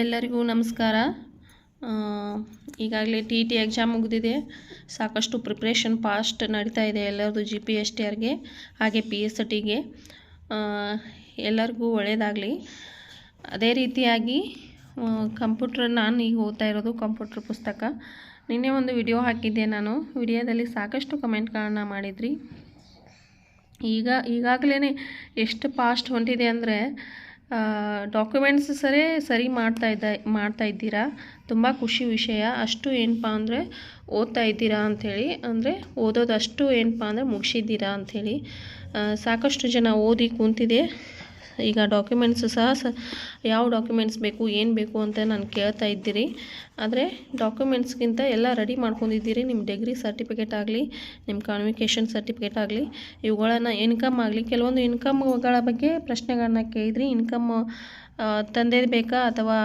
ಎಲ್ಲರಿಗೂ ನಮಸ್ಕಾರ. ಈಗಾಗಲೇ ಟಿ ಟಿ ಎಕ್ಸಾಮ್ ಮುಗಿದಿದೆ. ಸಾಕಷ್ಟು ಪ್ರಿಪ್ರೇಷನ್ ಫಾಸ್ಟ್ ನಡೀತಾ ಇದೆ ಎಲ್ಲರದು ಜಿ ಪಿ ಎಸ್ ಟಿ ಆರ್ಗೆ ಹಾಗೆ ಪಿ ಎಸ್ ಟಿಗೆ ಎಲ್ಲರಿಗೂ ಒಳ್ಳೆಯದಾಗಲಿ ಅದೇ ರೀತಿಯಾಗಿ ಕಂಪ್ಯೂಟ್ರ್ ನಾನು ಈಗ ಓದ್ತಾ ಇರೋದು ಕಂಪ್ಯೂಟ್ರ್ ಪುಸ್ತಕ. ನಿನ್ನೆ ಒಂದು ವಿಡಿಯೋ ಹಾಕಿದ್ದೆ ನಾನು. ವಿಡಿಯೋದಲ್ಲಿ ಸಾಕಷ್ಟು ಕಮೆಂಟ್ಗಳನ್ನ ಮಾಡಿದ್ರಿ. ಈಗ ಈಗಾಗಲೇ ಎಷ್ಟು ಪಾಸ್ಟ್ ಹೊಂಟಿದೆ ಅಂದರೆ ಡಾಕ್ಯುಮೆಂಟ್ಸ್ ಸರಿ ಸರಿ ಮಾಡ್ತಾ ಇದ್ದ, ಮಾಡ್ತಾ ಇದ್ದೀರಾ? ತುಂಬ ಖುಷಿ ವಿಷಯ. ಅಷ್ಟು ಏನಪ್ಪ ಅಂದರೆ ಓದ್ತಾ ಇದ್ದೀರಾ ಅಂಥೇಳಿ, ಅಂದರೆ ಓದೋದಷ್ಟು ಏನಪ್ಪ ಅಂದರೆ ಮುಗಿಸಿದ್ದೀರಾ ಅಂಥೇಳಿ. ಸಾಕಷ್ಟು ಜನ ಓದಿ ಕುಂತಿದೆ. ಈಗ ಡಾಕ್ಯುಮೆಂಟ್ಸ್ ಸಹ ಯಾವ ಡಾಕ್ಯುಮೆಂಟ್ಸ್ ಬೇಕು, ಏನು ಬೇಕು ಅಂತ ನಾನು ಕೇಳ್ತಾ ಇದ್ದೀರಿ. ಆದರೆ ಡಾಕ್ಯುಮೆಂಟ್ಸ್ಗಿಂತ ಎಲ್ಲ ರೆಡಿ ಮಾಡ್ಕೊಂಡಿದ್ದೀರಿ. ನಿಮ್ಮ ಡಿಗ್ರಿ ಸರ್ಟಿಫಿಕೇಟ್ ಆಗಲಿ ನಿಮ್ಮ ಕಾನ್ವಿಕೇಷನ್ ಸರ್ಟಿಫಿಕೇಟ್ ಆಗಲಿ, ಇವುಗಳನ್ನು ಇನ್ಕಮ್ ಆಗಲಿ, ಕೆಲವೊಂದು ಇನ್ಕಮ್ಗಳ ಬಗ್ಗೆ ಪ್ರಶ್ನೆಗಳನ್ನ ಕೇಳಿದ್ರಿ. ಇನ್ಕಮ್ ತಂದೆದು ಬೇಕಾ ಅಥವಾ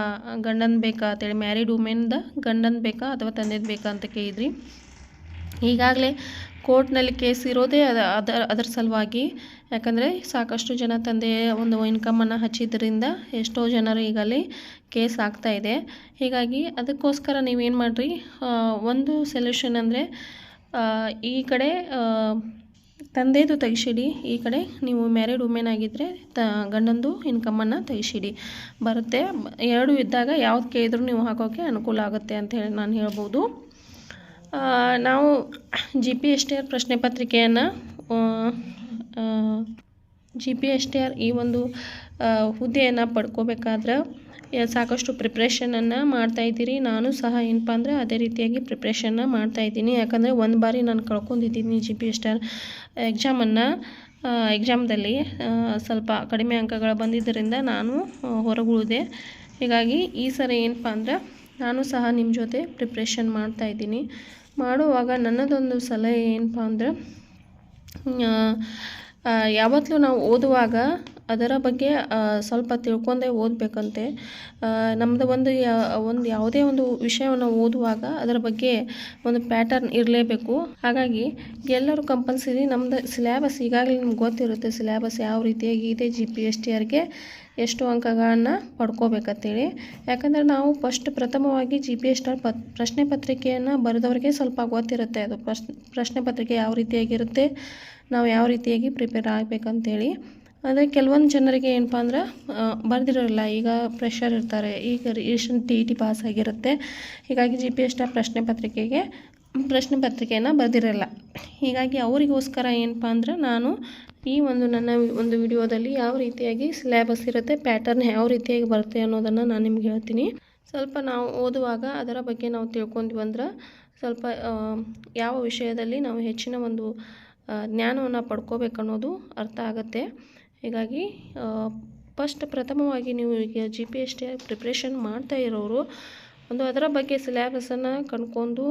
ಗಂಡನ ಬೇಕಾ ಅಂತೇಳಿ ಮ್ಯಾರಿಡ್ ವುಮೆನ್ದ ಗಂಡನ ಬೇಕಾ ಅಥವಾ ತಂದೆದು ಬೇಕಾ ಅಂತ ಕೇಳಿದ್ರಿ. ಈಗಾಗಲೇ ಕೋರ್ಟ್ನಲ್ಲಿ ಕೇಸ್ ಇರೋದೇ ಅದ ಅದರ ಅದರ ಸಲುವಾಗಿ. ಯಾಕಂದರೆ ಸಾಕಷ್ಟು ಜನ ತಂದೆಯ ಒಂದು ಇನ್ಕಮನ್ನು ಹಚ್ಚಿದ್ದರಿಂದ ಎಷ್ಟೋ ಜನರು ಈಗಲ್ಲಿ ಕೇಸ್ ಆಗ್ತಾ ಇದೆ. ಹೀಗಾಗಿ ಅದಕ್ಕೋಸ್ಕರ ನೀವೇನು ಮಾಡಿರಿ ಒಂದು ಸೊಲ್ಯೂಷನ್ ಅಂದರೆ ಈ ಕಡೆ ತಂದೆದು ತೆಗಿಸಿಡಿ, ಈ ಕಡೆ ನೀವು ಮ್ಯಾರಿಡ್ ವುಮೆನ್ ಆಗಿದ್ದರೆ ತ, ಗಂಡಂದು ಇನ್ಕಮನ್ನು ತೆಗಿಸಿಡಿ. ಬರುತ್ತೆ, ಎರಡು ಇದ್ದಾಗ ಯಾವ್ದು ಕೇಳಿದ್ರು ನೀವು ಹಾಕೋಕ್ಕೆ ಅನುಕೂಲ ಆಗುತ್ತೆ ಅಂತ ಹೇಳಿ ನಾನು ಹೇಳ್ಬೋದು. ನಾವು G P S T R ಪ್ರಶ್ನೆ ಪತ್ರಿಕೆಯನ್ನು G P S T R ಈ ಒಂದು ಹುದ್ದೆಯನ್ನು ಪಡ್ಕೋಬೇಕಾದ್ರೆ ಸಾಕಷ್ಟು ಪ್ರಿಪ್ರೇಷನನ್ನು ಮಾಡ್ತಾಯಿದ್ದೀರಿ ನಾನು ಸಹ ಏನಪ್ಪ ಅಂದರೆ ಅದೇ ರೀತಿಯಾಗಿ ಪ್ರಿಪ್ರೇಷನ್ನ ಮಾಡ್ತಾಯಿದ್ದೀನಿ ಯಾಕಂದರೆ ಒಂದು ಬಾರಿ ನಾನು ಕಳ್ಕೊಂಡಿದ್ದೀನಿ G P S T R ಎಕ್ಸಾಮನ್ನು ಎಕ್ಸಾಮ್ದಲ್ಲಿ ಸ್ವಲ್ಪ ಕಡಿಮೆ ಅಂಕಗಳು ಬಂದಿದ್ದರಿಂದ ನಾನು ಹೊರಗುಳಿದೆ. ಹೀಗಾಗಿ ಈ ಸರಿ ಏನಪ್ಪ ಅಂದ್ರೆ ನಾನು ಸಹ ನಿಮ್ಮ ಜೊತೆ ಪ್ರಿಪ್ರೇಷನ್ ಮಾಡ್ತಾಯಿದ್ದೀನಿ ಮಾಡುವಾಗ ನನ್ನದೊಂದು ಸಲಹೆ ಏನಪ್ಪ ಅಂದ್ರೆ ಯಾವತ್ತೂ ನಾವು ಓದುವಾಗ ಅದರ ಬಗ್ಗೆ ಸ್ವಲ್ಪ ತಿಳ್ಕೊಂಡೇ ಓದಬೇಕಂತೆ. ನಮ್ಮದು ಒಂದು ಒಂದು ಯಾವುದೇ ಒಂದು ವಿಷಯವನ್ನು ಓದುವಾಗ ಅದರ ಬಗ್ಗೆ ಒಂದು ಪ್ಯಾಟರ್ನ್ ಇರಲೇಬೇಕು. ಹಾಗಾಗಿ ಎಲ್ಲರೂ ಕಂಪಲ್ಸರಿ ನಮ್ಮದು ಸಿಲೆಬಸ್ ಈಗಾಗಲೇ ನಿಮ್ಗೆ ಗೊತ್ತಿರುತ್ತೆ ಸಿಲೆಬಸ್ ಯಾವ ರೀತಿಯಾಗಿ ಇದೆ ಜಿ ಪಿ ಎಸ್ ಟಿ ಆರ್ಗೆ ಎಷ್ಟು ಅಂಕಗಳನ್ನು ಪಡ್ಕೋಬೇಕಂತೇಳಿ. ಯಾಕಂದರೆ ನಾವು ಫಸ್ಟ್ ಪ್ರಥಮವಾಗಿ G P S T R ಪತ್, ಪ್ರಶ್ನೆ ಪತ್ರಿಕೆಯನ್ನು ಬರೆದವ್ರಿಗೆ ಸ್ವಲ್ಪ ಗೊತ್ತಿರುತ್ತೆ ಅದು. ಪ್ರಶ್ ಪ್ರಶ್ನೆ ಪತ್ರಿಕೆ ಯಾವ ರೀತಿಯಾಗಿರುತ್ತೆ, ನಾವು ಯಾವ ರೀತಿಯಾಗಿ ಪ್ರಿಪೇರ್ ಆಗಬೇಕಂತೇಳಿ. ಅಂದರೆ ಕೆಲವೊಂದು ಜನರಿಗೆ ಏನಪ್ಪ ಅಂದ್ರೆ ಬರೆದಿರೋಲ್ಲ ಈಗ ಪ್ರೆಷರ್ ಇರ್ತಾರೆ. ಈಗ recent T E T pass ಆಗಿರುತ್ತೆ. ಹೀಗಾಗಿ ಜಿ ಪಿ ಎಸ್ ಟಾ ಪ್ರಶ್ನೆ ಪತ್ರಿಕೆಗೆ, ಪ್ರಶ್ನೆ ಪತ್ರಿಕೆಯನ್ನು ಬರೆದಿರಲ್ಲ. ಹೀಗಾಗಿ ಅವರಿಗೋಸ್ಕರ ಏನಪ್ಪ ಅಂದ್ರೆ, ನಾನು ಈ ಒಂದು ನನ್ನ ಒಂದು ವಿಡಿಯೋದಲ್ಲಿ ಯಾವ ರೀತಿಯಾಗಿ ಸಿಲೆಬಸ್ ಇರುತ್ತೆ ಪ್ಯಾಟರ್ನ್ ಯಾವ ರೀತಿಯಾಗಿ ಬರುತ್ತೆ ಅನ್ನೋದನ್ನು ನಾನು ನಿಮ್ಗೆ ಹೇಳ್ತೀನಿ. ಸ್ವಲ್ಪ ನಾವು ಓದುವಾಗ ಅದರ ಬಗ್ಗೆ ನಾವು ತಿಳ್ಕೊಂಡ್ವಿ ಅಂದ್ರೆ, ಸ್ವಲ್ಪ ಯಾವ ವಿಷಯದಲ್ಲಿ ನಾವು ಹೆಚ್ಚಿನ ಒಂದು ಜ್ಞಾನವನ್ನು ಪಡ್ಕೋಬೇಕನ್ನೋದು ಅರ್ಥ ಆಗುತ್ತೆ. ಹೀಗಾಗಿ ಫಸ್ಟ್ ಪ್ರಥಮವಾಗಿ ನೀವು ಈಗ G P S T preparation ಮಾಡ್ತಾ ಇರೋರು, ಒಂದು ಅದರ ಬಗ್ಗೆ ಸಿಲೆಬಸನ್ನು ಕಂಡ್ಕೊಂಡು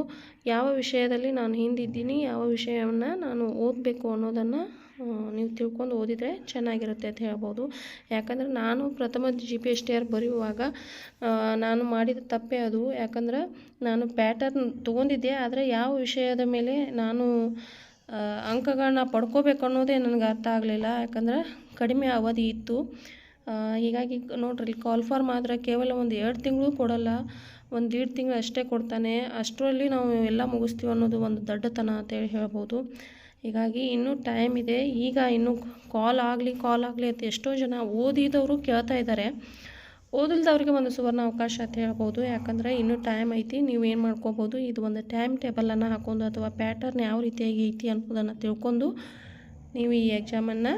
ಯಾವ ವಿಷಯದಲ್ಲಿ ನಾನು ಹಿಂದಿದ್ದೀನಿ, ಯಾವ ವಿಷಯವನ್ನು ನಾನು ಓದಬೇಕು ಅನ್ನೋದನ್ನು ನೀವು ತಿಳ್ಕೊಂಡು ಓದಿದರೆ ಚೆನ್ನಾಗಿರುತ್ತೆ ಅಂತ ಹೇಳ್ಬೋದು. ಯಾಕಂದರೆ ನಾನು ಪ್ರಥಮ G P S T R ಬರೆಯುವಾಗ ನಾನು ಮಾಡಿದ ತಪ್ಪೇ ಅದು. ಯಾಕಂದ್ರೆ ನಾನು ಪ್ಯಾಟರ್ನ್ ತೊಗೊಂಡಿದ್ದೆ, ಆದರೆ ಯಾವ ವಿಷಯದ ಮೇಲೆ ನಾನು ಅಂಕಗಳನ್ನ ಪಡ್ಕೋಬೇಕು ಅನ್ನೋದೇ ನನಗೆ ಅರ್ಥ ಆಗಲಿಲ್ಲ. ಯಾಕಂದ್ರೆ ಕಡಿಮೆ ಅವಧಿ ಇತ್ತು. ಹೀಗಾಗಿ ನೋಡ್ರಿ ಕಾಲ್ ಫಾರ್ಮ್ ಆದರೆ ಕೇವಲ ಒಂದು ಎರಡು ತಿಂಗಳು ಕೊಡಲ್ಲ. ಒಂದು ಎರಡು ತಿಂಗಳು ಅಷ್ಟೇ ಕೊಡ್ತಾನೆ. ಅಷ್ಟರಲ್ಲಿ ನಾವು ಎಲ್ಲ ಮುಗಿಸ್ತೀವಿ ಅನ್ನೋದು ಒಂದು ದಡ್ಡತನ ಅಂತೇಳಿ ಹೇಳ್ಬೋದು. ಹೀಗಾಗಿ ಇನ್ನೂ ಟೈಮ್ ಇದೆ. ಈಗ ಇನ್ನೂ ಕಾಲ್ ಆಗಲಿ ಕಾಲ್ ಆಗಲಿ ಅಂತ ಎಷ್ಟೋ ಜನ ಓದಿದವರು ಕೇಳ್ತಾ ಇದ್ದಾರೆ. ಓದಿಲ್ದವ್ರಿಗೆ ಒಂದು ಸುವರ್ಣ ಅವಕಾಶ ಅಂತ ಹೇಳ್ಬೋದು. ಯಾಕಂದರೆ ಇನ್ನೂ ಟೈಮ್ ಐತಿ, ನೀವು ಏನು ಮಾಡ್ಕೋಬೋದು? ಇದು ಒಂದು ಟೈಮ್ ಟೇಬಲನ್ನು ಹಾಕೊಂಡು ಅಥವಾ ಪ್ಯಾಟರ್ನ್ ಯಾವ ರೀತಿಯಾಗಿ ಐತಿ ಅನ್ನೋದನ್ನು ತಿಳ್ಕೊಂಡು ನೀವು ಈ ಎಕ್ಸಾಮನ್ನು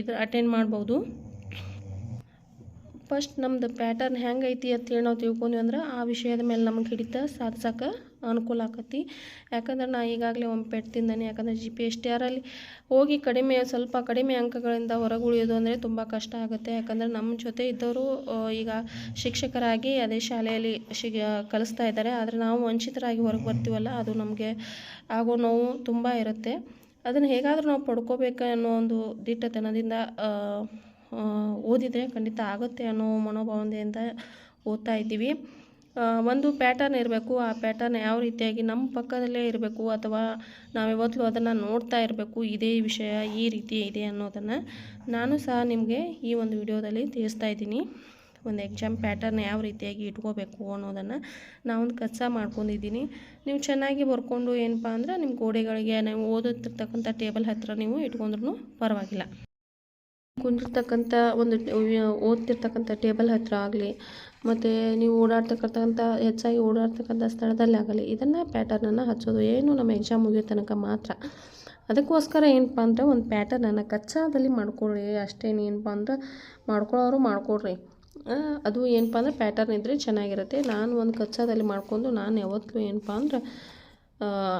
ಇದು ಅಟೆಂಡ್ ಮಾಡ್ಬೋದು. ಫಸ್ಟ್ ನಮ್ಮದು ಪ್ಯಾಟರ್ನ್ ಹೆಂಗೈತಿ ಐತಿ ಅಂತೇಳಿ ನಾವು ತಿಳ್ಕೊಂಡ್ವಿ ಅಂದ್ರೆ ಆ ವಿಷಯದ ಮೇಲೆ ನಮಗೆ ಹಿಡಿತ ಸಾಧಿಸೋಕೆ ಅನುಕೂಲ ಆಕತಿ. ಯಾಕಂದ್ರೆ ನಾ ಈಗಾಗಲೇ ಒಂದು ಪೆಟ್ಟು ತಿಂದಾನೆ. ಯಾಕಂದರೆ ಜಿ ಪಿ ಎಸ್ ಟಿ ಆರಲ್ಲಿ ಹೋಗಿ ಕಡಿಮೆ, ಸ್ವಲ್ಪ ಕಡಿಮೆ ಅಂಕಗಳಿಂದ ಹೊರಗೆ ಉಳಿಯೋದು ಅಂದರೆ ತುಂಬ ಕಷ್ಟ ಆಗುತ್ತೆ. ಯಾಕಂದರೆ ನಮ್ಮ ಜೊತೆ ಇದ್ದವರು ಈಗ ಶಿಕ್ಷಕರಾಗಿ ಅದೇ ಶಾಲೆಯಲ್ಲಿ ಶಿಗ ಕಲಿಸ್ತಾ ಇದ್ದಾರೆ. ಆದರೆ ನಾವು ವಂಚಿತರಾಗಿ ಹೊರಗೆ ಬರ್ತೀವಲ್ಲ, ಅದು ನಮಗೆ ಆಗೋ ನೋವು ತುಂಬ ಇರುತ್ತೆ. ಅದನ್ನು ಹೇಗಾದರೂ ನಾವು ಪಡ್ಕೋಬೇಕು ಅನ್ನೋ ಒಂದು ದಿಟ್ಟತನದಿಂದ ಓದಿದರೆ ಖಂಡಿತ ಆಗುತ್ತೆ ಅನ್ನೋ ಮನೋಭಾವನೆಯಿಂದ ಓದ್ತಾ ಇದ್ದೀವಿ. ಒಂದು ಪ್ಯಾಟರ್ನ್ ಇರಬೇಕು. ಆ ಪ್ಯಾಟರ್ನ್ ಯಾವ ರೀತಿಯಾಗಿ ನಮ್ಮ ಪಕ್ಕದಲ್ಲೇ ಇರಬೇಕು ಅಥವಾ ನಾವು ಯಾವತ್ತೂ ಅದನ್ನು ನೋಡ್ತಾ ಇರಬೇಕು, ಇದೇ ವಿಷಯ, ಈ ರೀತಿ ಇದೆ ಅನ್ನೋದನ್ನು ನಾನು ಸಹ ನಿಮಗೆ ಈ ಒಂದು ವಿಡಿಯೋದಲ್ಲಿ ತಿಳಿಸ್ತಾ ಇದ್ದೀನಿ. ಒಂದು ಎಕ್ಸಾಮ್ ಪ್ಯಾಟರ್ನ್ ಯಾವ ರೀತಿಯಾಗಿ ಇಟ್ಕೋಬೇಕು ಅನ್ನೋದನ್ನು ನಾವೊಂದು ಕಚ್ಚಾ ಮಾಡ್ಕೊಂಡಿದ್ದೀನಿ. ನೀವು ಚೆನ್ನಾಗಿ ಬರ್ಕೊಂಡು ಏನಪ್ಪ ಅಂದ್ರೆ ನಿಮ್ಮ ಗೋಡೆಗಳಿಗೆ, ನೀವು ಓದುತ್ತಿರ್ತಕ್ಕಂಥ ಟೇಬಲ್ ಹತ್ತಿರ ನೀವು ಇಟ್ಕೊಂಡ್ರೂ ಪರವಾಗಿಲ್ಲ. ಕುಂದಿರ್ತಕ್ಕಂಥ ಒಂದು ಓದ್ತಿರ್ತಕ್ಕಂಥ ಟೇಬಲ್ ಹತ್ತಿರ ಆಗಲಿ ಮತ್ತು ನೀವು ಓಡಾಡ್ತಕ್ಕಂಥ, ಹೆಚ್ಚಾಗಿ ಓಡಾಡ್ತಕ್ಕಂಥ ಸ್ಥಳದಲ್ಲಿ ಆಗಲಿ, ಇದನ್ನು ಪ್ಯಾಟರ್ನನ್ನು ಹಚ್ಚೋದು ಏನು ನಮ್ಮ ಎಕ್ಸಾಮ್ ಮುಗಿಯೋ ತನಕ ಮಾತ್ರ. ಅದಕ್ಕೋಸ್ಕರ ಏನಪ್ಪ ಅಂದರೆ ಒಂದು ಪ್ಯಾಟರ್ನನ್ನು ಕಚ್ಚಾದಲ್ಲಿ ಮಾಡ್ಕೊಳ್ರಿ ಅಷ್ಟೇನೇನಪ್ಪ ಅಂದ್ರೆ ಮಾಡ್ಕೊಳ್ಳೋರು ಮಾಡ್ಕೊಳ್ರಿ ಅದು ಏನಪ್ಪ ಅಂದರೆ ಪ್ಯಾಟರ್ನ್ ಇದ್ದರೆ ಚೆನ್ನಾಗಿರುತ್ತೆ. ನಾನು ಒಂದು ಕಚ್ಚಾದಲ್ಲಿ ಮಾಡ್ಕೊಂಡು ನಾನು ಯಾವತ್ತೂ ಏನಪ್ಪ ಅಂದ್ರೆ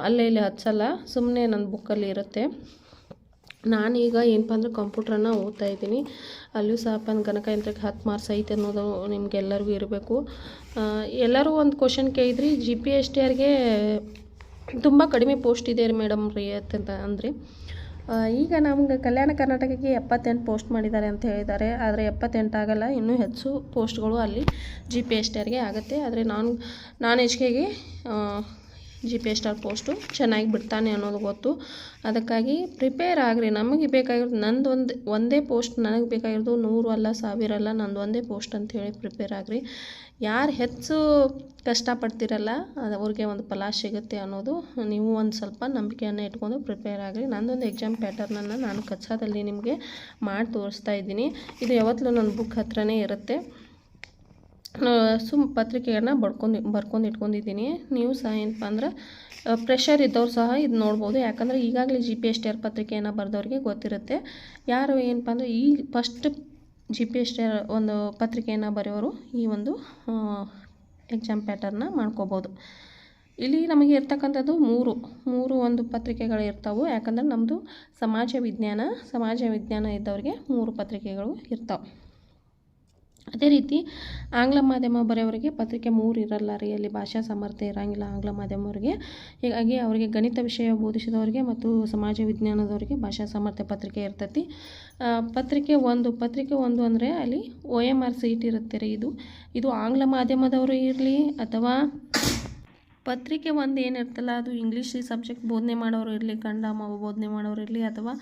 ಅಲ್ಲೇ ಇಲ್ಲಿ ಹಚ್ಚಲ್ಲ ಸುಮ್ಮನೆ ನನ್ನ ಬುಕ್ಕಲ್ಲಿ ಇರುತ್ತೆ. ನಾನೀಗ ಏನಪ್ಪ ಅಂದರೆ ಕಂಪ್ಯೂಟ್ರನ್ನ ಓದ್ತಾ ಇದ್ದೀನಿ. ಅಲ್ಲೂ ಸಹ ಅಪ್ಪನ ಗಣಕಯಂತ್ರಕ್ಕೆ ಹತ್ತು ಮಾರ್ಕ್ಸ್ ಐತೆ ಅನ್ನೋದು ನಿಮ್ಗೆಲ್ಲರಿಗೂ ಇರಬೇಕು. ಎಲ್ಲರೂ ಒಂದು ಕ್ವಶನ್ ಕೇಳಿದ್ರಿ. ಜಿ ಪಿ ಎಸ್ ಟಿ ಆರ್ಗೆ ತುಂಬ ಕಡಿಮೆ ಪೋಸ್ಟ್ ಇದೆ ರೀ ಮೇಡಮ್ ರೀ ಅಂತ ಅಂದ್ರಿ. ಈಗ ನಮ್ಗೆ ಕಲ್ಯಾಣ ಕರ್ನಾಟಕಕ್ಕೆ ಎಪ್ಪತ್ತೆಂಟು ಪೋಸ್ಟ್ ಮಾಡಿದ್ದಾರೆ ಅಂತ ಹೇಳಿದ್ದಾರೆ. ಆದರೆ ಎಪ್ಪತ್ತೆಂಟು ಆಗಲ್ಲ, ಇನ್ನೂ ಹೆಚ್ಚು ಪೋಸ್ಟ್ಗಳು ಅಲ್ಲಿ ಜಿ ಪಿ ಎಸ್ ಟಿ ಆರ್ಗೆ ಆಗುತ್ತೆ. ಆದರೆ ನಾನು, non H ಕೆಗೆ G P S R post ಚೆನ್ನಾಗಿ ಬಿಡ್ತಾನೆ ಅನ್ನೋದು ಗೊತ್ತು. ಅದಕ್ಕಾಗಿ ಪ್ರಿಪೇರ್ ಆಗಿರಿ. ನಮಗೆ ಬೇಕಾಗಿರೋದು ನಂದು ಒಂದು, ಒಂದೇ ಪೋಸ್ಟ್ ನನಗೆ ಬೇಕಾಗಿರೋದು ನೂರು ಅಲ್ಲ, ಸಾವಿರ ಅಲ್ಲ, ನಂದು ಒಂದೇ ಪೋಸ್ಟ್ ಅಂತ ಹೇಳಿ ಪ್ರಿಪೇರ್ ಆಗಿರಿ. ಯಾರು ಹೆಚ್ಚು ಕಷ್ಟಪಡ್ತಿರಲ್ಲ, ಅದು ಅವ್ರಿಗೆ ಒಂದು ಫಲ ಸಿಗುತ್ತೆ ಅನ್ನೋದು ನೀವು ಒಂದು ಸ್ವಲ್ಪ ನಂಬಿಕೆಯನ್ನು ಇಟ್ಕೊಂಡು ಪ್ರಿಪೇರ್ ಆಗಿರಿ. ನಂದೊಂದು ಎಕ್ಸಾಮ್ ಪ್ಯಾಟರ್ನನ್ನು ನಾನು ಕಚ್ಚಾದಲ್ಲಿ ನಿಮಗೆ ಮಾಡಿ ತೋರಿಸ್ತಾ ಇದ್ದೀನಿ. ಇದು ಯಾವತ್ತೂ ನನ್ನ ಬುಕ್ ಹತ್ರನೇ ಇರುತ್ತೆ. ಸುಮ್ ಪತ್ರಿಕೆಯನ್ನು ಬಡ್ಕೊಂಡು, ಬರ್ಕೊಂಡು ಇಟ್ಕೊಂಡಿದ್ದೀನಿ. ನೀವು ಸಹ ಏನಪ್ಪ ಅಂದ್ರೆ ಪ್ರೆಷರ್ ಇದ್ದವ್ರು ಸಹ ಇದು ನೋಡ್ಬೋದು. ಯಾಕಂದರೆ ಈಗಾಗಲೇ G P S T R ಪತ್ರಿಕೆಯನ್ನು ಬರೆದವ್ರಿಗೆ ಗೊತ್ತಿರುತ್ತೆ. ಯಾರು ಏನಪ್ಪ ಅಂದರೆ, ಈ first G P S T ಒಂದು ಪತ್ರಿಕೆಯನ್ನು ಬರೆಯೋರು ಈ ಒಂದು ಎಕ್ಸಾಮ್ ಪ್ಯಾಟರ್ನ ಮಾಡ್ಕೋಬೋದು. ಇಲ್ಲಿ ನಮಗೆ ಇರ್ತಕ್ಕಂಥದ್ದು ಮೂರು ಮೂರು ಒಂದು ಪತ್ರಿಕೆಗಳು ಇರ್ತಾವೆ. ಯಾಕಂದ್ರೆ ನಮ್ಮದು ಸಮಾಜ ವಿಜ್ಞಾನ ಸಮಾಜ ವಿಜ್ಞಾನ ಇದ್ದವ್ರಿಗೆ ಮೂರು ಪತ್ರಿಕೆಗಳು ಇರ್ತಾವೆ. ಅದೇ ರೀತಿ ಆಂಗ್ಲ ಮಾಧ್ಯಮ ಬರೆಯವರಿಗೆ ಪತ್ರಿಕೆ ಮೂರು ಇರಲ್ಲ ರೀ ಭಾಷಾ ಸಾಮರ್ಥ್ಯ ಇರೋಂಗಿಲ್ಲ ಆಂಗ್ಲ ಮಾಧ್ಯಮವರಿಗೆ. ಹೀಗಾಗಿ ಅವರಿಗೆ ಗಣಿತ ವಿಷಯ ಬೋಧಿಸಿದವರಿಗೆ ಮತ್ತು ಸಮಾಜ ವಿಜ್ಞಾನದವರಿಗೆ ಭಾಷಾ ಸಾಮರ್ಥ್ಯ ಪತ್ರಿಕೆ ಇರ್ತೈತಿ. ಪತ್ರಿಕೆ ಒಂದು ಪತ್ರಿಕೆ ಒಂದು ಅಂದರೆ ಅಲ್ಲಿ ಒ ಎಂ ಆರ್ ಸೀಟ್ ಇರುತ್ತೆ ರೀ ಇದು. ಇದು ಆಂಗ್ಲ ಮಾಧ್ಯಮದವರು ಇರಲಿ ಅಥವಾ ಪತ್ರಿಕೆ ಒಂದು ಏನಿರ್ತಲ್ಲ ಅದು ಇಂಗ್ಲೀಷ್ ಸಬ್ಜೆಕ್ಟ್ ಬೋಧನೆ ಮಾಡೋರು ಇರಲಿ, ಕನ್ನಡ ಬೋಧನೆ ಮಾಡೋರು ಇರಲಿ, ಅಥವಾ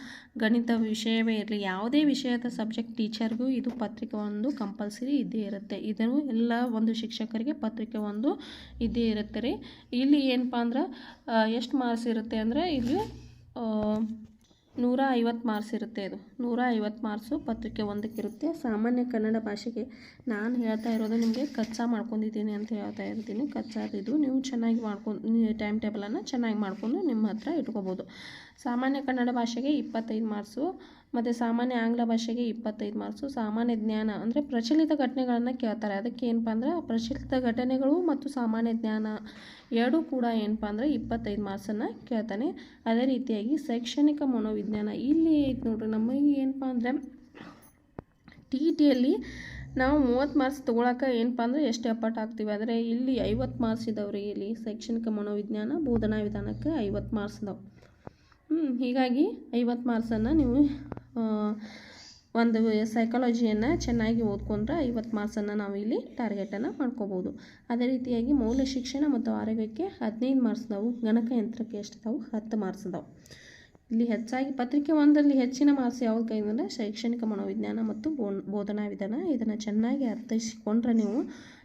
ಗಣಿತ ವಿಷಯವೇ ಇರಲಿ, ಯಾವುದೇ ವಿಷಯದ ಸಬ್ಜೆಕ್ಟ್ ಟೀಚರ್ಗೂ ಇದು ಪತ್ರಿಕೆ ಒಂದು ಕಂಪಲ್ಸರಿ ಇದ್ದೇ ಇರುತ್ತೆ. ಇದನ್ನು ಎಲ್ಲ ಒಂದು ಶಿಕ್ಷಕರಿಗೆ ಪತ್ರಿಕೆ ಒಂದು ಇದ್ದೇ ಇರುತ್ತೆ ರೀ. ಇಲ್ಲಿ ಏನಪ್ಪ ಅಂದ್ರೆ ಎಷ್ಟು ಮಾರ್ಕ್ಸ್ ಇರುತ್ತೆ ಅಂದರೆ, ಇಲ್ಲಿ ನೂರ ಐವತ್ತು ಮಾರ್ಕ್ಸ್ ಇರುತ್ತೆ ಇದು. ನೂರ ಐವತ್ತು ಮಾರ್ಕ್ಸು ಪತ್ರಿಕೆ ಒಂದಕ್ಕೆ ಇರುತ್ತೆ. ಸಾಮಾನ್ಯ ಕನ್ನಡ ಭಾಷೆಗೆ ನಾನು ಹೇಳ್ತಾ ಇರೋದು ನಿಮಗೆ ಕಚ್ಚಾ ಮಾಡ್ಕೊಂಡಿದ್ದೀನಿ ಅಂತ ಹೇಳ್ತಾ ಇರ್ತೀನಿ. ಕಚ್ಚಾದಿದ್ದು ನೀವು ಚೆನ್ನಾಗಿ ಮಾಡ್ಕೊಂಡು ಟೈಮ್ ಟೇಬಲನ್ನು ಚೆನ್ನಾಗಿ ಮಾಡಿಕೊಂಡು ನಿಮ್ಮ ಹತ್ರ ಇಟ್ಕೋಬೋದು. ಸಾಮಾನ್ಯ ಕನ್ನಡ ಭಾಷೆಗೆ ಇಪ್ಪತ್ತೈದು ಮಾರ್ಕ್ಸು, ಮತ್ತು ಸಾಮಾನ್ಯ ಆಂಗ್ಲ ಭಾಷೆಗೆ ಇಪ್ಪತ್ತೈದು ಮಾರ್ಕ್ಸು. ಸಾಮಾನ್ಯ ಜ್ಞಾನ ಅಂದರೆ ಪ್ರಚಲಿತ ಘಟನೆಗಳನ್ನು ಕೇಳ್ತಾರೆ. ಅದಕ್ಕೆ ಏನಪ್ಪ ಅಂದ್ರೆ ಪ್ರಚಲಿತ ಘಟನೆಗಳು ಮತ್ತು ಸಾಮಾನ್ಯ ಜ್ಞಾನ ಎರಡೂ ಕೂಡ ಏನಪ್ಪ ಅಂದರೆ ಇಪ್ಪತ್ತೈದು ಮಾರ್ಕ್ಸನ್ನು ಕೇಳ್ತಾನೆ. ಅದೇ ರೀತಿಯಾಗಿ ಶೈಕ್ಷಣಿಕ ಮನೋವಿಜ್ಞಾನ ಇಲ್ಲಿ ಐತೆ ನೋಡ್ರಿ, ನಮಗೆ ಏನಪ್ಪ ಅಂದರೆ ಟಿ ಇ ಟಿಯಲ್ಲಿ ನಾವು ಮೂವತ್ತು ಮಾರ್ಕ್ಸ್ ತೊಗೊಳಕ್ಕೆ ಏನಪ್ಪ ಅಂದರೆ ಎಷ್ಟು ಎಫರ್ಟ್ ಹಾಕ್ತೀವಿ. ಆದರೆ ಇಲ್ಲಿ ಐವತ್ತು ಮಾರ್ಕ್ಸ್ ಇದಾವ್ರಿ, ಇಲ್ಲಿ ಶೈಕ್ಷಣಿಕ ಮನೋವಿಜ್ಞಾನ ಬೋಧನಾ ವಿಧಾನಕ್ಕೆ ಐವತ್ತು ಮಾರ್ಕ್ಸ್ ಇದಾವೆ. ಹೀಗಾಗಿ ಐವತ್ತು ಮಾರ್ಕ್ಸನ್ನು ನೀವು ಒಂದು ಸೈಕಾಲಜಿಯನ್ನು ಚೆನ್ನಾಗಿ ಓದ್ಕೊಂಡ್ರೆ ಐವತ್ತು ಮಾರ್ಕ್ಸನ್ನು ನಾವು ಇಲ್ಲಿ ಟಾರ್ಗೆಟನ್ನು ಮಾಡ್ಕೋಬೋದು. ಅದೇ ರೀತಿಯಾಗಿ ಮೌಲ್ಯ ಶಿಕ್ಷಣ ಮತ್ತು ಆರೋಗ್ಯಕ್ಕೆ ಹದಿನೈದು ಮಾರ್ಕ್ಸ್ ನಾವು ಗಣಕಯಂತ್ರಕ್ಕೆ ಎಷ್ಟು ಅದಾವು ಹತ್ತು ಮಾರ್ಕ್ಸ್ ಅದಾವು ಇಲ್ಲಿ ಹೆಚ್ಚಾಗಿ ಪತ್ರಿಕೆ ಒಂದರಲ್ಲಿ ಹೆಚ್ಚಿನ ಮಾರ್ಕ್ಸ್ ಯಾವ್ದು ಅಂದರೆ ಶೈಕ್ಷಣಿಕ ಮನೋವಿಜ್ಞಾನ ಮತ್ತು ಬೋಧನಾ ವಿಧಾನ. ಇದನ್ನು ಚೆನ್ನಾಗಿ ಅರ್ಥೈಸಿಕೊಂಡ್ರೆ ನೀವು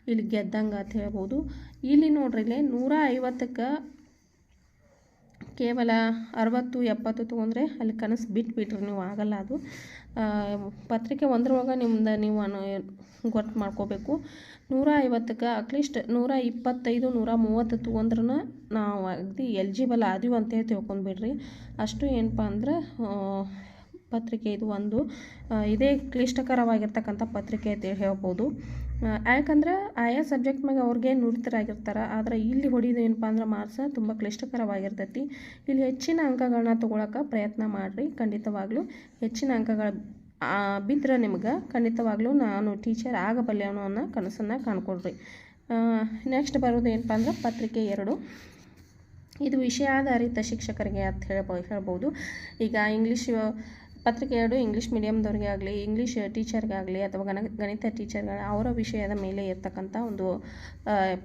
ಇಲ್ಲಿ ಗೆದ್ದಂಗೆ ಅಂತ ಹೇಳ್ಬೋದು. ಇಲ್ಲಿ ನೋಡ್ರಿ ನೂರ ಐವತ್ತಕ್ಕೆ ಕೇವಲ ಅರವತ್ತು, ಎಪ್ಪತ್ತು ತೊಗೊಂಡ್ರೆ ಅಲ್ಲಿ ಕನಸು ಬಿಟ್ಬಿಟ್ರಿ, ನೀವು ಆಗಲ್ಲ ಅದು. ಪತ್ರಿಕೆ ಒಂದ್ರೊಳಗೆ ನಿಮ್ದು ನೀವು ಅನು, ಗೊತ್ತು ಮಾಡ್ಕೋಬೇಕು. ನೂರ ಐವತ್ತಕ್ಕೆ ಅಟ್ಲೀಸ್ಟ್ ನೂರ ಇಪ್ಪತ್ತೈದು, ನೂರ ಮೂವತ್ತು ತೊಗೊಂಡ್ರೂ ನಾವು ಅಗದಿ ಎಲಿಜಿಬಲ್ ಆದೀವಿ ಅಂತೇಳಿ ತಿಳ್ಕೊಂಡ್ಬಿಡ್ರಿ. ಅಷ್ಟು ಏನಪ್ಪ ಅಂದ್ರೆ ಪತ್ರಿಕೆ ಇದು ಒಂದು. ಇದೇ ಕ್ಲಿಷ್ಟಕರವಾಗಿರ್ತಕ್ಕಂಥ ಪತ್ರಿಕೆ ಅಂತ ಹೇಳ್ಬೋದು. ಯಾಕಂದ್ರೆ ಆಯಾ ಸಬ್ಜೆಕ್ಟ್ ಮ್ಯಾಗ ಅವ್ರಿಗೆ ನುರಿತರಾಗಿರ್ತಾರೆ ಆದ್ರೆ ಇಲ್ಲಿ ಹೊಡಿಯೋದು ಏನಪ್ಪ ಅಂದ್ರೆ ಮಾರ್ಕ್ಸ್ ತುಂಬ ಕ್ಲಿಷ್ಟಕರವಾಗಿರ್ತೈತಿ. ಇಲ್ಲಿ ಹೆಚ್ಚಿನ ಅಂಕಗಳನ್ನ ತೊಗೊಳಕ್ಕೆ ಪ್ರಯತ್ನ ಮಾಡಿರಿ, ಖಂಡಿತವಾಗ್ಲೂ. ಹೆಚ್ಚಿನ ಅಂಕಗಳು ಬಿದ್ದರೆ ನಿಮ್ಗೆ ಖಂಡಿತವಾಗ್ಲೂ ನಾನು ಟೀಚರ್ ಆಗಬಲ್ಲೆ ಅನ್ನೋ ಅನ್ನೋ ಕನಸನ್ನು ಕಾಣ್ಕೊಳ್ರಿ. ನೆಕ್ಸ್ಟ್ ಬರೋದು ಏನಪ್ಪ ಅಂದ್ರೆ ಪತ್ರಿಕೆ ಎರಡು. ಇದು ವಿಷಯಾಧಾರಿತ ಶಿಕ್ಷಕರಿಗೆ ಅಂತ ಹೇಳ್ಬೋ, ಹೇಳ್ಬೋದು. ಈಗ ಇಂಗ್ಲೀಷ್ ಪತ್ರಿಕೆ ಎರಡು, ಇಂಗ್ಲೀಷ್ ಮೀಡಿಯಮ್ದವ್ರಿಗೆ ಆಗಲಿ, ಇಂಗ್ಲೀಷ್ ಟೀಚರ್ಗಾಗಲಿ ಅಥವಾ ಗಣ, ಗಣಿತ ಟೀಚರ್ಗಳ, ಅವರ ವಿಷಯದ ಮೇಲೆ ಇರ್ತಕ್ಕಂಥ ಒಂದು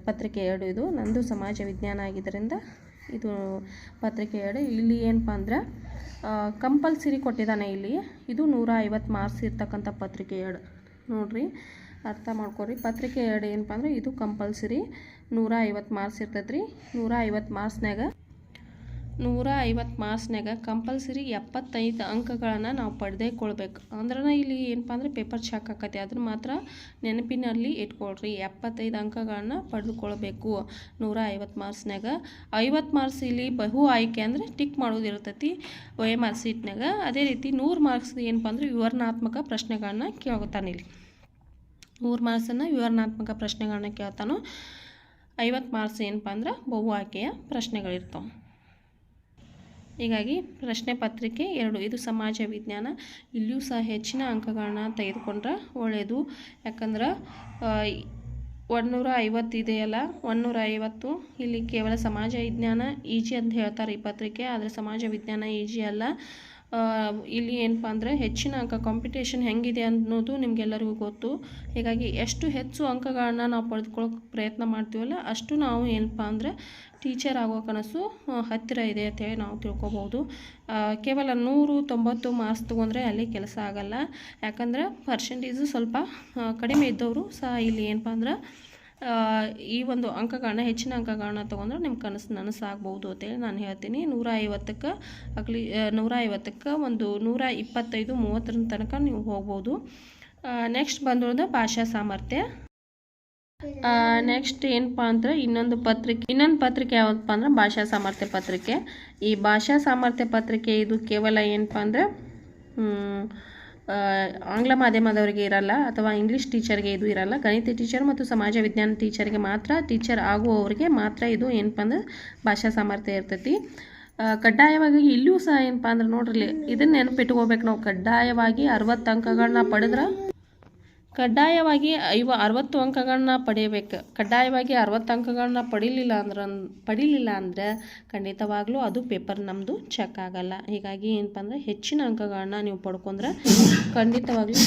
ಪತ್ರಿಕೆ ಎರಡು ಇದು. ನಂದು ಸಮಾಜ ವಿಜ್ಞಾನ ಆಗಿದ್ದರಿಂದ ಇದು ಪತ್ರಿಕೆ ಎರಡು. ಇಲ್ಲಿ ಏನಪ್ಪ ಅಂದ್ರೆ ಕಂಪಲ್ಸರಿ ಕೊಟ್ಟಿದ್ದಾನೆ ಇಲ್ಲಿ. ಇದು ನೂರ ಐವತ್ತು ಮಾರ್ಕ್ಸ್ ಇರ್ತಕ್ಕಂಥ ಪತ್ರಿಕೆ ಎರಡು. ನೋಡಿರಿ, ಅರ್ಥ ಮಾಡ್ಕೊರಿ. ಪತ್ರಿಕೆ ಎರಡು ಏನಪ್ಪ ಅಂದ್ರೆ, ಇದು ಕಂಪಲ್ಸರಿ ನೂರ ಐವತ್ತು ಮಾರ್ಕ್ಸ್ ಇರ್ತೈತೆ ರೀ ನೂರ ಐವತ್ತು ಮಾರ್ಕ್ಸ್ನಾಗ ನೂರ ಐವತ್ತು ಮಾರ್ಕ್ಸ್ನಾಗ ಕಂಪಲ್ಸರಿ ಎಪ್ಪತ್ತೈದು ಅಂಕಗಳನ್ನು ನಾವು ಪಡೆದೇ ಕೊಳ್ಬೇಕು ಅಂದ್ರೆ ಇಲ್ಲಿ ಏನಪ್ಪ ಅಂದ್ರೆ ಪೇಪರ್ ಚೆಕ್ ಆಕತಿ. ಅದನ್ನು ಮಾತ್ರ ನೆನಪಿನಲ್ಲಿ ಇಟ್ಕೊಳ್ರಿ. ಎಪ್ಪತ್ತೈದು ಅಂಕಗಳನ್ನ ಪಡೆದುಕೊಳ್ಬೇಕು. ನೂರ ಐವತ್ತು ಮಾರ್ಕ್ಸ್ನಾಗ ಐವತ್ತು ಮಾರ್ಕ್ಸ್ ಇಲ್ಲಿ ಬಹು ಆಯ್ಕೆ ಅಂದರೆ ಟಿಕ್ ಮಾಡೋದಿರ್ತೈತಿ ಇರ್ತೈತಿ ಮಾರ್ಕ್ಸ್ ಸೀಟ್ನಾಗ ಅದೇ ರೀತಿ ನೂರು ಮಾರ್ಕ್ಸ್ ಏನಪ್ಪ ಅಂದ್ರೆ ವಿವರಣಾತ್ಮಕ ಪ್ರಶ್ನೆಗಳನ್ನ ಕೇಳ್ತಾನೆ ಇಲ್ಲಿ. ನೂರು ಮಾರ್ಕ್ಸನ್ನು ವಿವರಣಾತ್ಮಕ ಪ್ರಶ್ನೆಗಳನ್ನ ಕೇಳ್ತಾನೋ ಐವತ್ತು ಮಾರ್ಕ್ಸ್ ಏನಪ್ಪ ಅಂದ್ರೆ ಬಹು ಆಯ್ಕೆಯ ಪ್ರಶ್ನೆಗಳಿರ್ತಾವೆ. ಹೀಗಾಗಿ ಪ್ರಶ್ನೆ ಪತ್ರಿಕೆ ಎರಡು. ಇದು ಸಮಾಜ ವಿಜ್ಞಾನ. ಇಲ್ಲಿಯೂ ಸಹ ಹೆಚ್ಚಿನ ಅಂಕಗಳನ್ನ ತೆಗೆದುಕೊಂಡ್ರೆ ಒಳ್ಳೆಯದು. ಯಾಕಂದ್ರೆ ಒನ್ನೂರ ಐವತ್ತು ಇದೆಯಲ್ಲ? ಒನ್ನೂರ ಐವತ್ತು ಇಲ್ಲಿ ಕೇವಲ ಸಮಾಜ ವಿಜ್ಞಾನ ಈಜಿ ಅಂತ ಹೇಳ್ತಾರೆ ಈ ಪತ್ರಿಕೆ. ಆದರೆ ಸಮಾಜ ವಿಜ್ಞಾನ ಈಜಿ ಅಲ್ಲ. ಇಲ್ಲಿ ಏನಪ್ಪ ಅಂದರೆ ಹೆಚ್ಚಿನ ಅಂಕ ಕಾಂಪಿಟೇಷನ್ ಹೆಂಗಿದೆ ಅನ್ನೋದು ನಿಮಗೆಲ್ಲರಿಗೂ ಗೊತ್ತು. ಹೀಗಾಗಿ ಎಷ್ಟು ಹೆಚ್ಚು ಅಂಕಗಳನ್ನ ನಾವು ಪಡೆದುಕೊಳ್ಳೋಕೆ ಪ್ರಯತ್ನ ಮಾಡ್ತೀವಲ್ಲ ಅಷ್ಟು ನಾವು ಏನಪ್ಪ ಅಂದರೆ ಟೀಚರ್ ಆಗೋ ಕನಸು ಹತ್ತಿರ ಇದೆ ಅಂತೇಳಿ ನಾವು ತಿಳ್ಕೊಬೋದು. ಕೇವಲ ನೂರು ತೊಂಬತ್ತು ಮಾರ್ಕ್ಸ್ ತೊಗೊಂಡ್ರೆ ಅಲ್ಲಿ ಕೆಲಸ ಆಗಲ್ಲ. ಯಾಕಂದ್ರೆ ಪರ್ಸೆಂಟೇಜು ಸ್ವಲ್ಪ ಕಡಿಮೆ ಇದ್ದವರು ಸಹ ಇಲ್ಲಿ ಏನಪ್ಪ ಅಂದ್ರೆ ಈ ಒಂದು ಅಂಕಗಳನ್ನ ಹೆಚ್ಚಿನ ಅಂಕಗಳನ್ನ ತಗೊಂಡ್ರೆ ನಿಮ್ಮ ಕನಸು ನನಸಾಗ್ಬೋದು ಅಂತೇಳಿ ನಾನು ಹೇಳ್ತೀನಿ. ನೂರ ಐವತ್ತಕ್ಕೆ ಅಗ್ಲಿ ನೂರ ಐವತ್ತಕ್ಕೆ ಒಂದು ನೂರ ಇಪ್ಪತ್ತೈದು ಮೂವತ್ತರ ತನಕ ನೀವು ಹೋಗ್ಬೋದು. ನೆಕ್ಸ್ಟ್ ಬಂದಿರೋದು ಭಾಷಾ ಸಾಮರ್ಥ್ಯ. ನೆಕ್ಸ್ಟ್ ಏನಪ್ಪ ಅಂದ್ರೆ ಇನ್ನೊಂದು ಪತ್ರಿಕೆ ಇನ್ನೊಂದು ಪತ್ರಿಕೆ ಯಾವತ್ತಪ್ಪ ಅಂದ್ರೆ ಭಾಷಾ ಸಾಮರ್ಥ್ಯ ಪತ್ರಿಕೆ. ಈ ಭಾಷಾ ಸಾಮರ್ಥ್ಯ ಪತ್ರಿಕೆ ಇದು ಕೇವಲ ಏನಪ್ಪ ಅಂದ್ರೆ ಆಂಗ್ಲ ಮಾಧ್ಯಮದವರಿಗೆ ಇರಲ್ಲ ಅಥವಾ ಇಂಗ್ಲೀಷ್ ಟೀಚರ್ಗೆ ಇದು ಇರಲ್ಲ. ಗಣಿತ ಟೀಚರ್ ಮತ್ತು ಸಮಾಜ ವಿಜ್ಞಾನ ಟೀಚರ್ಗೆ ಮಾತ್ರ ಟೀಚರ್ ಆಗುವವರಿಗೆ ಮಾತ್ರ ಇದು ಏನಪ್ಪ ಅಂದ್ರೆ ಭಾಷಾ ಸಾಮರ್ಥ್ಯ ಇರ್ತೈತಿ. ಕಡ್ಡಾಯವಾಗಿ ಇಲ್ಲಿಯೂ ಸಹ ಏನಪ್ಪ ಅಂದ್ರೆ ನೋಡ್ರಿ, ಇದನ್ನ ನೆನಪಿಟ್ಕೋಬೇಕು ನಾವು. ಕಡ್ಡಾಯವಾಗಿ ಅರವತ್ತು ಅಂಕಗಳನ್ನ ಪಡೆದ್ರೆ ಕಡ್ಡಾಯವಾಗಿ ಐವ ಅರವತ್ತು ಅಂಕಗಳನ್ನ ಪಡೆಯಬೇಕು. ಕಡ್ಡಾಯವಾಗಿ ಅರವತ್ತು ಅಂಕಗಳನ್ನ ಪಡಿಲಿಲ್ಲ ಅಂದ್ರೆ, ಪಡಿಲಿಲ್ಲ ಅಂದರೆ ಖಂಡಿತವಾಗ್ಲೂ ಅದು ಪೇಪರ್ ನಮ್ಮದು ಚೆಕ್ ಆಗಲ್ಲ. ಹೀಗಾಗಿ ಏನಪ್ಪ ಅಂದರೆ ಹೆಚ್ಚಿನ ಅಂಕಗಳನ್ನ ನೀವು ಪಡ್ಕೊಂಡ್ರೆ ಖಂಡಿತವಾಗ್ಲೂ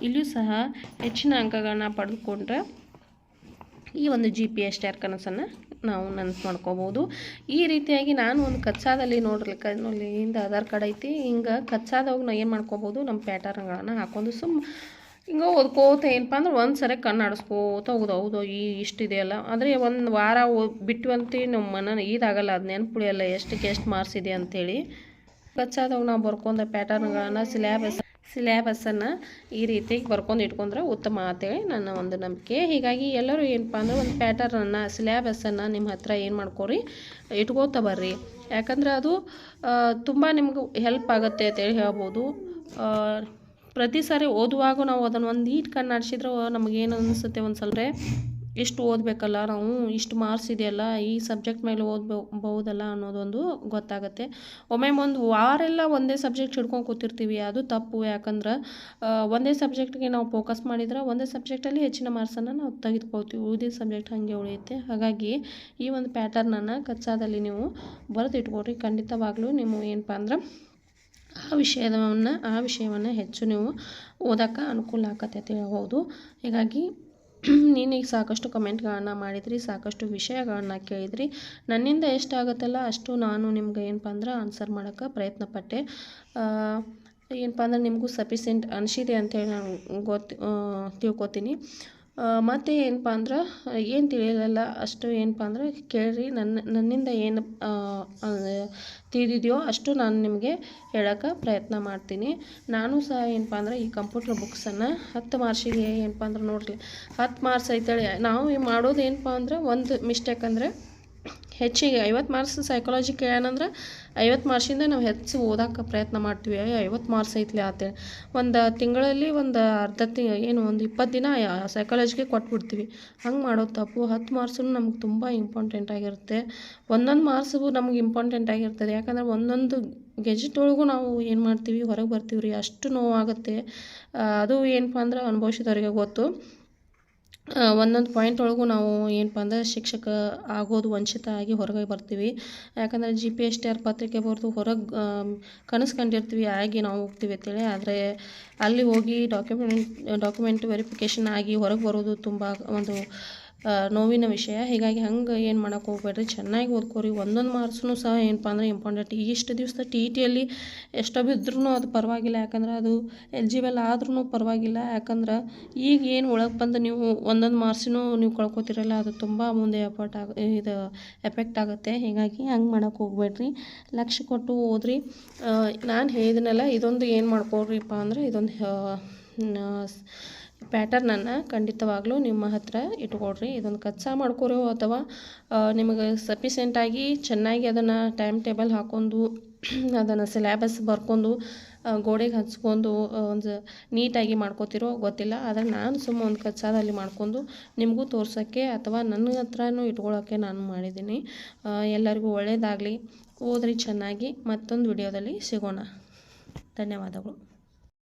ಇಲ್ಲಿಯೂ ಸಹ ಹೆಚ್ಚಿನ ಅಂಕಗಳನ್ನ ಪಡೆದುಕೊಂಡ್ರೆ ಈ ಒಂದು ಜಿ ಪಿ ಎಸ್ ಟ್ಯಾರ್ ಕನಸನ್ನು ನಾವು ನೆನಪು ಮಾಡ್ಕೋಬೋದು. ಈ ರೀತಿಯಾಗಿ ನಾನು ಒಂದು ಕಚ್ಚಾದಲ್ಲಿ ನೋಡ್ರಿ ನೋಡಿ ಹಿಂದೆ ಆಧಾರ್ ಕಾರ್ಡ್ ಐತಿ, ಹಿಂಗೆ ಕಚ್ಚಾದವಾಗ ನಾವು ಏನು ಮಾಡ್ಕೋಬೋದು, ನಮ್ಮ ಪ್ಯಾಟರ್ನ್ಗಳನ್ನು ಹಾಕೊಂಡು ಸುಮ್ಮ ಹಿಂಗೆ ಓದ್ಕೋತ ಏನಪ್ಪ ಅಂದ್ರೆ ಒಂದು ಸರಿ ಕಣ್ಣು ಆಡಿಸ್ಕೋತ ಹೋಗೋದು, ಹೌದು, ಈ ಇಷ್ಟಿದೆಯಲ್ಲ ಆದರೆ ಒಂದು ವಾರ ಓ ಬಿಟ್ಟು ನಮ್ಮ ಮನ ಇದಾಗಲ್ಲ, ಅದು ನೆನಪುಳಿಯಲ್ಲ, ಎಷ್ಟಕ್ಕೆ ಎಷ್ಟು ಮಾರ್ಕ್ಸ್ ಇದೆ ಅಂಥೇಳಿ ಕಚ್ಚಾದಾಗ ನಾವು ಬರ್ಕೊಂಡ ಪ್ಯಾಟರ್ನ್ಗಳನ್ನು ಸಿಲೆಬಸ್ ಸಿಲೆಬಸ್ಸನ್ನು ಈ ರೀತಿ ಬರ್ಕೊಂಡು ಇಟ್ಕೊಂಡ್ರೆ ಉತ್ತಮ ಅಂತೇಳಿ ನನ್ನ ಒಂದು ನಂಬಿಕೆ. ಹೀಗಾಗಿ ಎಲ್ಲರೂ ಏನಪ್ಪ ಅಂದ್ರೆ ಒಂದು ಪ್ಯಾಟರ್ನನ್ನು ಸಿಲೆಬಸ್ಸನ್ನು ನಿಮ್ಮ ಹತ್ರ ಏನು ಮಾಡ್ಕೊರಿ, ಇಟ್ಕೋತ ಬರ್ರಿ. ಯಾಕಂದ್ರೆ ಅದು ತುಂಬ ನಿಮ್ಗೆ ಹೆಲ್ಪ್ ಆಗುತ್ತೆ ಅಂತೇಳಿ ಹೇಳ್ಬೋದು. ಪ್ರತಿ ಸಾರಿ ಓದುವಾಗ ನಾವು ಅದನ್ನು ಒಂದು ಈಟ್ ಕಣ್ಣಾಡಿಸಿದ್ರೆ ನಮಗೇನು ಅನಿಸುತ್ತೆ ಒಂದು ಸ್ವಲ್ಪ ಇಷ್ಟು ಓದಬೇಕಲ್ಲ ನಾವು, ಇಷ್ಟು ಮಾರ್ಕ್ಸ್ ಇದೆಯಲ್ಲ, ಈ ಸಬ್ಜೆಕ್ಟ್ ಮೇಲೆ ಓದ್ಬೋದಲ್ಲ ಅನ್ನೋದೊಂದು ಗೊತ್ತಾಗುತ್ತೆ. ಒಮ್ಮೆ ಒಂದು ವಾರೆಲ್ಲ ಒಂದೇ ಸಬ್ಜೆಕ್ಟ್ ಹಿಡ್ಕೊಂಡು ಕೂತಿರ್ತೀವಿ, ಅದು ತಪ್ಪು. ಯಾಕಂದ್ರೆ ಒಂದೇ ಸಬ್ಜೆಕ್ಟ್ಗೆ ನಾವು ಫೋಕಸ್ ಮಾಡಿದ್ರೆ ಒಂದೇ ಸಬ್ಜೆಕ್ಟಲ್ಲಿ ಹೆಚ್ಚಿನ ಮಾರ್ಕ್ಸನ್ನು ನಾವು ತೆಗೆದುಕೊಳ್ತೀವಿ. ಉಳಿದಿದ್ದ ಸಬ್ಜೆಕ್ಟ್ ಹಾಗೆ ಉಳಿಯುತ್ತೆ. ಹಾಗಾಗಿ ಈ ಒಂದು ಪ್ಯಾಟರ್ನನ್ನು ಕಚ್ಚಾದಲ್ಲಿ ನೀವು ಬರೆದು ಇಟ್ಕೊಳ್ರಿ ಖಂಡಿತವಾಗ್ಲೂ ನೀವು ಏನಪ್ಪ ಅಂದ್ರೆ ಆ ವಿಷಯವನ್ನು ಆ ವಿಷಯವನ್ನು ಹೆಚ್ಚು ನೀವು ಓದೋಕ್ಕೆ ಅನುಕೂಲ ಆಗತ್ತೆ ಅಂತ ಹೇಳ್ಬೋದು. ಹೀಗಾಗಿ ನೀನೀಗ ಸಾಕಷ್ಟು ಕಮೆಂಟ್ಗಳನ್ನು ಮಾಡಿದ್ರಿ, ಸಾಕಷ್ಟು ವಿಷಯಗಳನ್ನ ಕೇಳಿದ್ರಿ. ನನ್ನಿಂದ ಎಷ್ಟಾಗುತ್ತಲ್ಲ ಅಷ್ಟು ನಾನು ನಿಮ್ಗೆ ಏನಪ್ಪ ಅಂದ್ರೆ ಆನ್ಸರ್ ಮಾಡೋಕ್ಕೆ ಪ್ರಯತ್ನ ಪಟ್ಟೆ ಏನಪ್ಪ ಅಂದ್ರೆ ನಿಮಗೂ ಸಫಿಸಿಯೆಂಟ್ ಅನಿಸಿದೆ ಅಂತೇಳಿ ನಾನು ಗೊತ್ತು ತಿಳ್ಕೊತೀನಿ. ಮತ್ತು ಏನಪ್ಪ ಅಂದ್ರೆ, ಏನು ತಿಳಿಯಲಿಲ್ಲ, ಅಷ್ಟು ಏನಪ್ಪ ಅಂದ್ರೆ, ಕೇಳಿರಿ, ನನ್ನ, ನನ್ನಿಂದ ಏನು ತಿಳಿದಿದೆಯೋ ಅಷ್ಟು ನಾನು ನಿಮಗೆ ಹೇಳೋಕ್ಕೆ ಪ್ರಯತ್ನ ಮಾಡ್ತೀನಿ. ನಾನು ಸಹ ಏನಪ್ಪ ಅಂದ್ರೆ, ಈ ಕಂಪ್ಯೂಟರ್ ಬುಕ್ಸನ್ನು ಹತ್ತು ಮಾರ್ಕ್ಸಿಗೆ ಏನಪ್ಪ ಅಂದ್ರೆ ನೋಡ್ರಿ, ಹತ್ತು ಮಾರ್ಕ್ಸ್ ಐತೇಳಿ. ನಾವು ಮಾಡೋದು ಏನಪ್ಪ ಅಂದ್ರೆ, ಒಂದು ಮಿಸ್ಟೇಕ್ ಅಂದರೆ, ಹೆಚ್ಚಿಗೆ ಐವತ್ತು ಮಾರ್ಕ್ಸ್ ಸೈಕಾಲಜಿ ಕೇಳ್ಯಾನಂದ್ರೆ ಐವತ್ತು ಮಾರ್ಸಿಂದ ನಾವು ಹೆಚ್ಚು ಓದೋಕೆ ಪ್ರಯತ್ನ ಮಾಡ್ತೀವಿ. ಐವತ್ತು ಮಾರ್ಕ್ಸ್ ಐತ್ಲಿ ಆತ ಒಂದು ತಿಂಗಳಲ್ಲಿ ಒಂದು ಅರ್ಧ ತಿ, ಏನು, ಒಂದು ಇಪ್ಪತ್ತು ದಿನ ಸೈಕಾಲಜಿಗೆ ಕೊಟ್ಬಿಡ್ತೀವಿ. ಹಂಗೆ ಮಾಡೋ ತಪ್ಪು. ಹತ್ತು ಮಾರ್ಕ್ಸೂ ನಮ್ಗೆ ತುಂಬ ಇಂಪಾರ್ಟೆಂಟ್ ಆಗಿರುತ್ತೆ. ಒಂದೊಂದು ಮಾರ್ಕ್ಸು ನಮ್ಗೆ ಇಂಪಾರ್ಟೆಂಟ್ ಆಗಿರ್ತದೆ. ಯಾಕಂದ್ರೆ ಒಂದೊಂದು ಗೆಜೆಟ್ ಒಳಗೂ ನಾವು ಏನು ಮಾಡ್ತೀವಿ, ಹೊರಗೆ ಬರ್ತೀವಿ ರೀ ಅಷ್ಟು ನೋವಾಗುತ್ತೆ. ಅದು ಏನಪ್ಪ ಅಂದ್ರೆ ಅನುಭವಿಸಿದವರಿಗೆ ಗೊತ್ತು. ಒಂದೊಂದು ಪಾಯಿಂಟ್ ಒಳಗೂ ನಾವು ಏನಪ್ಪ ಅಂದ್ರೆ ಶಿಕ್ಷಕ ಆಗೋದು ವಂಚಿತ ಆಗಿ ಹೊರಗೆ ಬರ್ತೀವಿ. ಯಾಕಂದರೆ G P S T R ಪತ್ರಿಕೆ ಬರೆದು ಹೊರಗೆ ಕನಸು ಕಂಡಿರ್ತೀವಿ, ಆಗಿ ನಾವು ಹೋಗ್ತೀವಿ ಅಂತೇಳಿ. ಆದರೆ ಅಲ್ಲಿ ಹೋಗಿ ಡಾಕ್ಯುಮೆಂಟ್ ಡಾಕ್ಯುಮೆಂಟ್ ವೆರಿಫಿಕೇಷನ್ ಆಗಿ ಹೊರಗೆ ಬರೋದು ತುಂಬ ಒಂದು ನೋವಿನ ವಿಷಯ. ಹೀಗಾಗಿ ಹಂಗೆ ಏನು ಮಾಡೋಕೆ ಹೋಗ್ಬೇಡ್ರಿ. ಚೆನ್ನಾಗಿ ಓದ್ಕೋರಿ. ಒಂದೊಂದು ಮಾರ್ಕ್ಸ್ನು ಸಹ ಏನಪ್ಪ ಅಂದ್ರೆ ಇಂಪಾರ್ಟೆಂಟ್ ಇಷ್ಟು ದಿವಸ ಟಿ ಇ ಟಿಯಲ್ಲಿ ಎಷ್ಟೋ ಬಿದ್ರೂ ಅದು ಪರವಾಗಿಲ್ಲ. ಯಾಕಂದ್ರೆ ಅದು ಎಲಿಜಿಬಲ್ ಆದ್ರೂ ಪರವಾಗಿಲ್ಲ. ಯಾಕಂದ್ರೆ ಈಗ ಏನು ಒಳಗೆ ಬಂದು ನೀವು ಒಂದೊಂದು ಮಾರ್ಕ್ಸಿನೂ ನೀವು ಕಳ್ಕೊತಿರಲ್ಲ, ಅದು ತುಂಬ ಮುಂದೆ ಎಫರ್ಟ್ ಆಗ, ಇದು ಎಫೆಕ್ಟ್ ಆಗುತ್ತೆ. ಹೀಗಾಗಿ ಹಂಗೆ ಮಾಡೋಕೆ ಹೋಗ್ಬೇಡ್ರಿ. ಲಕ್ಷ್ಯ ಕೊಟ್ಟು ಓದ್ರಿ. ನಾನು ಹೇಳಿದ್ನಲ್ಲ, ಇದೊಂದು ಏನು ಮಾಡ್ಕೊಳ್ರಿಪ್ಪ ಅಂದರೆ ಇದೊಂದು ಪ್ಯಾಟರ್ನನ್ನು ಖಂಡಿತವಾಗ್ಲೂ ನಿಮ್ಮ ಹತ್ರ ಇಟ್ಕೊಳ್ರಿ ಇದೊಂದು ಕಚ್ಚಾ ಮಾಡ್ಕೊರೋ ಅಥವಾ ನಿಮಗೆ ಸಫಿಷಿಯೆಂಟಾಗಿ ಚೆನ್ನಾಗಿ ಅದನ್ನು ಟೈಮ್ ಟೇಬಲ್ ಹಾಕ್ಕೊಂಡು, ಅದನ್ನು ಸಿಲೆಬಸ್ ಬರ್ಕೊಂಡು ಗೋಡೆಗೆ ಹಚ್ಕೊಂಡು ಒಂದು ನೀಟಾಗಿ ಮಾಡ್ಕೋತಿರೋ ಗೊತ್ತಿಲ್ಲ. ಆದರೆ ನಾನು ಸುಮ್ಮ ಒಂದು ಕಚ್ಚಾದಲ್ಲಿ ಮಾಡ್ಕೊಂಡು ನಿಮಗೂ ತೋರ್ಸೋಕ್ಕೆ ಅಥವಾ ನನ್ನ ಹತ್ರನೂ ಇಟ್ಕೊಳ್ಳೋಕ್ಕೆ ನಾನು ಮಾಡಿದ್ದೀನಿ. ಎಲ್ಲರಿಗೂ ಒಳ್ಳೆಯದಾಗಲಿ ಓದ್ರಿ ಚೆನ್ನಾಗಿ. ಮತ್ತೊಂದು ವಿಡಿಯೋದಲ್ಲಿ ಸಿಗೋಣ. ಧನ್ಯವಾದಗಳು.